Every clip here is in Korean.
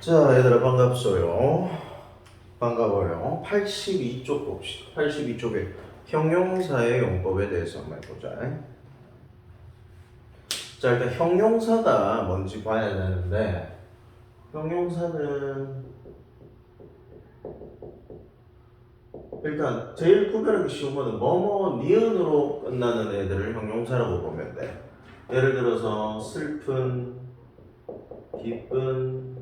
자, 얘들아 반갑소요. 반가워요. 82쪽 봅시다. 82쪽에 형용사의 용법에 대해서 한번 해보자. 자, 일단 형용사가 뭔지 봐야 되는데 형용사는 일단 제일 구별하기 쉬운 거는 뭐뭐 니은으로 끝나는 애들을 형용사라고 보면 돼. 예를 들어서 슬픈, 기쁜,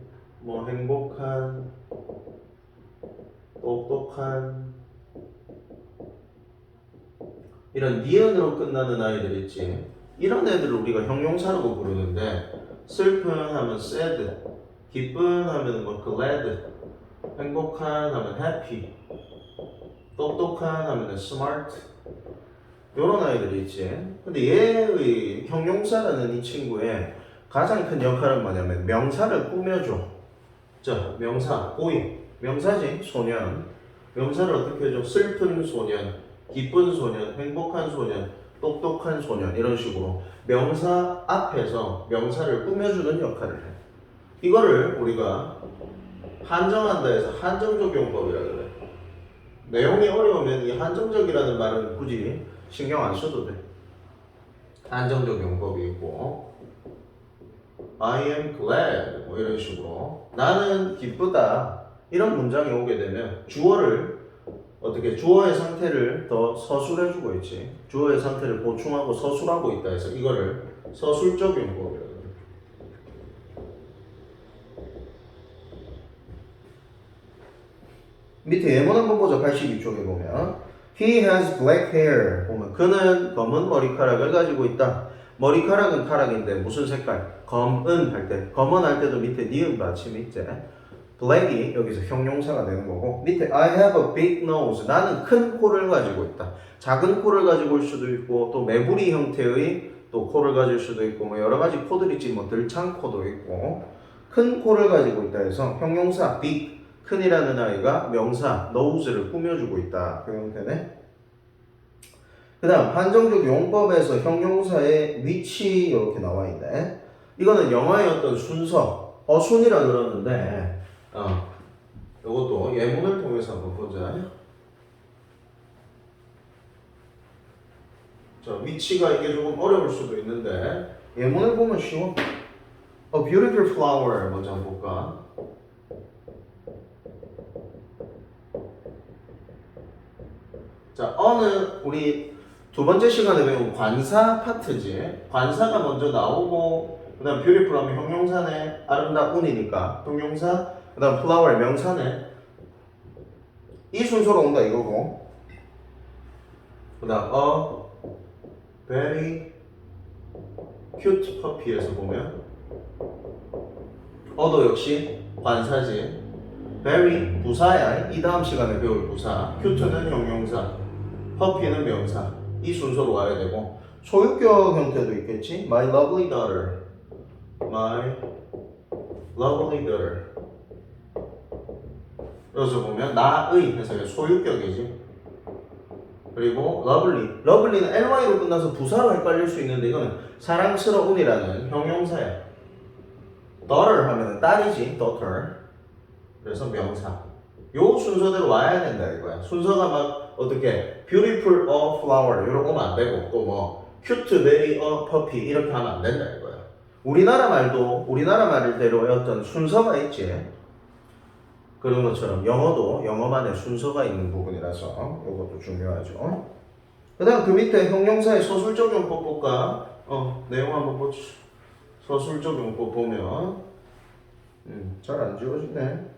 뭐 행복한, 똑똑한 이런 니은으로 끝나는 아이들 있지. 이런 애들을 우리가 형용사라고 부르는데 슬픈 하면 sad, 기쁜 하면 뭐 glad, 행복한 하면 happy, 똑똑한 하면 smart 이런 아이들이 있지. 근데 얘의 형용사라는 이 친구의 가장 큰 역할은 뭐냐면 명사를 꾸며줘. 자, 명사, 오이. 명사지, 소년. 명사를 어떻게 해줘? 슬픈 소년, 기쁜 소년, 행복한 소년, 똑똑한 소년. 이런 식으로 명사 앞에서 명사를 꾸며주는 역할을 해. 이거를 우리가 한정한다 해서 한정적용법이라 그래. 내용이 어려우면 이 한정적이라는 말은 굳이 신경 안 써도 돼. 한정적 용법이 있고 I am glad 뭐 이런 식으로. 나는 기쁘다. 이런 문장이 오게 되면 주어를 어떻게 주어의 상태를 더 서술해 주고 있지. 주어의 상태를 보충하고 서술하고 있다 해서 이거를 서술적 용법이라고. 밑에 예문 한번 보자 82쪽에 보면. He has black hair. 보면 그는 검은 머리카락을 가지고 있다 머리카락은 카락인데 무슨 색깔? 검은 할 때 검은 할 때도 밑에 니은 받침이 있지. black이 여기서 형용사가 되는 거고 밑에 I have a big nose. 나는 큰 코를 가지고 있다. 작은 코를 가지고 올 수도 있고 또 매부리 형태의 또 코를 가질 수도 있고 뭐 여러 가지 코들 있지. 뭐 들창 코도 있고. 큰 코를 가지고 있다 해서 형용사 big 큰이라는 아이가 명사 nose를 꾸며주고 있다. 그 형태네 그 다음 한정적 용법에서 형용사의 위치 이렇게 나와 있네. 이거는 영어의 어떤 순서 어 순이라 그러는데 어 이것도 예문을 통해서 한번 보자. 자 위치가 이게 조금 어려울 수도 있는데 예문을 보면 쉬워. A beautiful flower 먼저 한번 볼까? 자, 어는 우리 두 번째 시간에 배운 관사 파트지. 관사가 먼저 나오고, 그 다음 beautiful 하면 형용사네. 아름다운이니까. 형용사. 그 다음 flower 명사네. 이 순서로 온다 이거고. 그 다음 a very cute puppy에서 보면 어도 역시 관사지. very 부사야. 이 다음 시간에 배울 부사. cute는 형용사. 퍼피는 명사 이 순서로 와야 되고 소유격 형태도 있겠지? My lovely daughter. My lovely daughter. 여기서 보면 나의 해서 소유격이지. 그리고 lovely. lovely는 ly로 끝나서 부사로 헷갈릴 수 있는데 이거는 사랑스러운이라는 형용사야. daughter 하면 딸이지 daughter. 그래서 명사. 요 순서대로 와야 된다 이거야. 순서가 막 어떻게 beautiful a flower 이렇게 오면 안 되고 또 뭐 cute berry a puppy 이렇게 하면 안 된다 이거야. 우리나라 말도 우리나라 말대로의 어떤 순서가 있지. 그런 것처럼 영어도 영어만의 순서가 있는 부분이라서 이것도 중요하죠. 그다음 그 밑에 형용사의 서술적 용법 볼까? 어 내용 한번 보죠. 서술적 용법 보면 음, 잘 안 지워지네.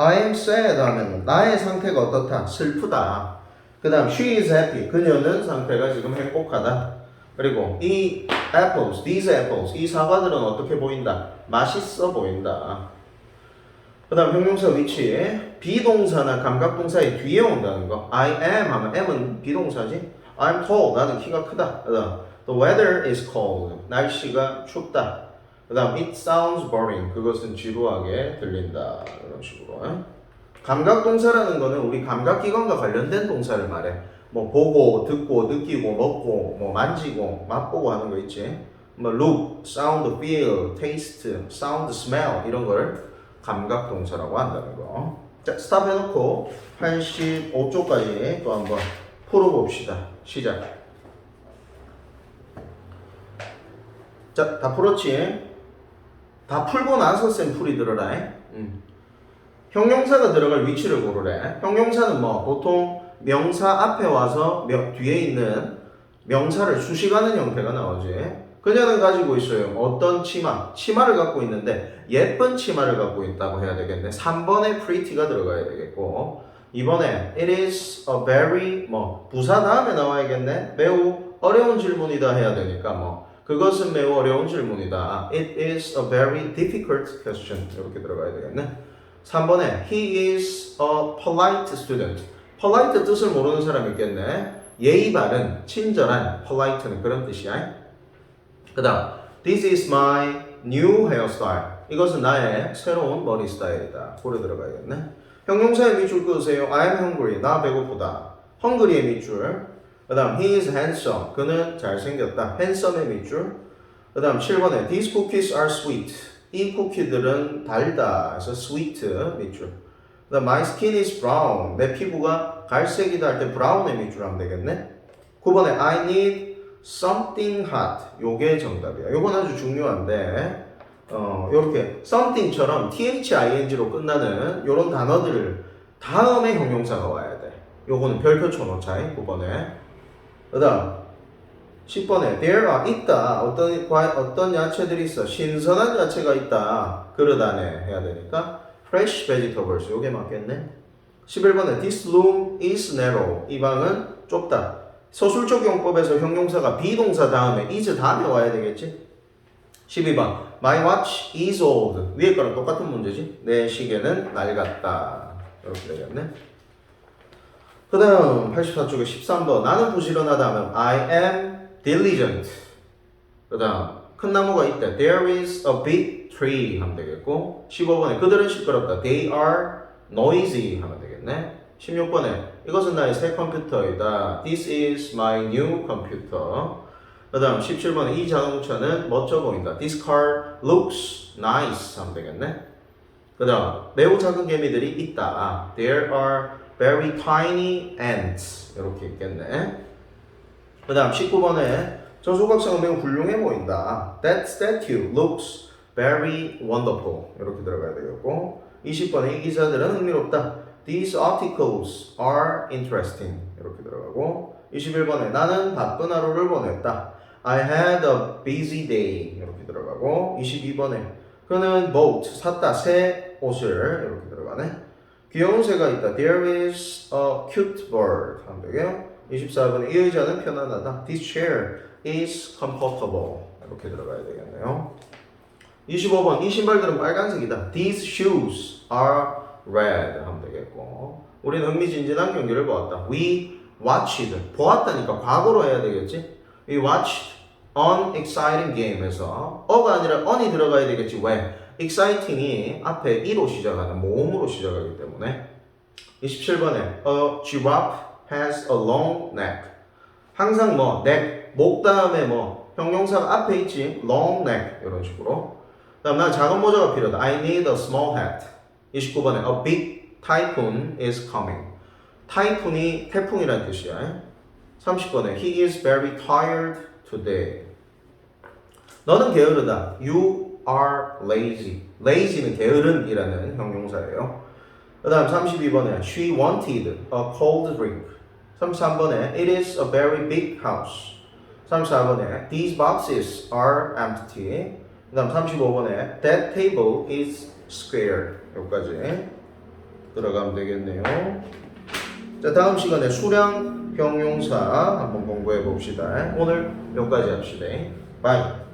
I am sad 하면 나의 상태가 어떻다? 슬프다. 그 다음 she is happy. 그녀는 상태가 지금 행복하다. 그리고 이 apples, these apples, 이 사과들은 어떻게 보인다? 맛있어 보인다. 그 다음 형용사 위치 비동사나 감각동사의 뒤에 온다는 거 I am 하면 am은 비동사지 I'm tall 나는 키가 크다 그 다음 The weather is cold 날씨가 춥다 그 다음 It sounds boring 그것은 지루하게 들린다 이런 식으로 감각 동사라는 거는 우리 감각 기관과 관련된 동사를 말해 뭐 보고 듣고 느끼고 먹고 뭐 만지고 맛보고 하는 거 있지 뭐 look, sound, feel, taste, sound, smell 이런 걸 감각 동사라고 한다는 거. 자, 스탑 해놓고 85쪽까지 또 한번 풀어봅시다. 시작. 자, 다 풀었지? 다 풀고 나서 쌤 풀이 들어라. 음. 형용사가 들어갈 위치를 고르래. 형용사는 뭐 보통 명사 앞에 와서 명- 뒤에 있는 명사를 수식하는 형태가 나오지. 그녀는 가지고 있어요. 어떤 치마? 치마를 갖고 있는데 예쁜 치마를 갖고 있다고 해야 되겠네. 3번에 pretty가 들어가야 되겠고 2번에 it is a very 뭐 부사 다음에 나와야겠네. 매우 어려운 질문이다 해야 되니까 뭐 그것은 매우 어려운 질문이다. It is a very difficult question. 이렇게 들어가야 되겠네. 3번에 he is a polite student. polite 뜻을 모르는 사람이 있겠네. 예의 바른, 친절한, polite는 그런 뜻이야. 그 다음, this is my new hairstyle. 이것은 나의 새로운 머리 스타일이다. 고려 들어가야겠네. 형용사의 밑줄 끄세요. I am hungry. 나 배고프다. hungry의 밑줄. 그 다음, he is handsome. 그는 잘생겼다. handsome의 밑줄. 그 다음 7번에 These cookies are sweet. 이 쿠키들은 달다. 그래서 sweet 밑줄. 그 다음 My skin is brown. 내 피부가 갈색이다 할 때 brown의 밑줄 하면 되겠네. 9번에 I need something hot. 요게 정답이야. 요건 아주 중요한데 어, 요렇게 something처럼 thing로 끝나는 요런 단어들을 다음에 형용사가 와야 돼. 요거는 별표 쳐놓자. 9번에. 그 다음 10번에 there are 있다. 어떤 과, 어떤 야채들이 있어? 신선한 야채가 있다. 그러다네 해야 되니까 fresh vegetables. 요게 맞겠네. 11번에 this room is narrow. 이 방은 좁다. 서술적 용법에서 형용사가 비동사 다음에 is 다음에 와야 되겠지? 12번 my watch is old. 위에 거랑 똑같은 문제지? 내 시계는 낡았다. 이렇게 되겠네 그 다음 84쪽에 13번. 나는 부지런하다 하면 I am diligent. 그 다음 큰 나무가 있다. There is a big tree 하면 되겠고 15번에 그들은 시끄럽다. They are noisy 하면 되겠네. 16번에 이것은 나의 새 컴퓨터이다. This is my new computer. 그 다음 17번에 이 자동차는 멋져 보인다. This car looks nice 하면 되겠네. 그 다음 매우 작은 개미들이 있다. There are very tiny ants. 이렇게 있겠네. 그 다음 19번에 저 조각상은 매우 훌륭해 보인다. That statue looks very wonderful. 이렇게 들어가야 되겠고 20번에 이 기사들은 흥미롭다. These articles are interesting. 이렇게 들어가고 21번에 나는 바쁜 하루를 보냈다. I had a busy day. 이렇게 들어가고 22번에 그는 boat 샀다 새 옷을 이렇게 들어가네 귀여운 새가 있다. There is a cute bird. 되게요. 24번에 이 의자는 편안하다. This chair is comfortable. 이렇게 들어가야 되겠네요. 25번 이 신발들은 빨간색이다. These shoes are red. 하면 되겠고. 우리는 흥미진진한 경기를 보았다. We watched. 보았다니까 과거로 해야 되겠지? We watched an exciting game에서 어가 아니라 on이 들어가야 되겠지. 왜? Exciting이 앞에 e로 시작하는 모음으로 시작하기 때문에 27번에 A giraffe has a long neck 항상 뭐 neck 목 다음에 뭐 형용사가 앞에 있지 long neck 이런 식으로 그 다음 난 작은 모자가 필요하다 I need a small hat 29번에 A big typhoon is coming 타이푼이 태풍이라는 뜻이야 30번에 He is very tired today 너는 게으르다 You are lazy lazy는 게으른이라는 형용사예요 그 다음 32번에 She wanted a cold drink 33번에 It is a very big house 34번에 These boxes are empty 그 다음 35번에 That table is square 여기까지 들어가면 되겠네요 자 다음 시간에 수량 형용사 한번 공부해 봅시다 오늘 여기까지 합시다 바이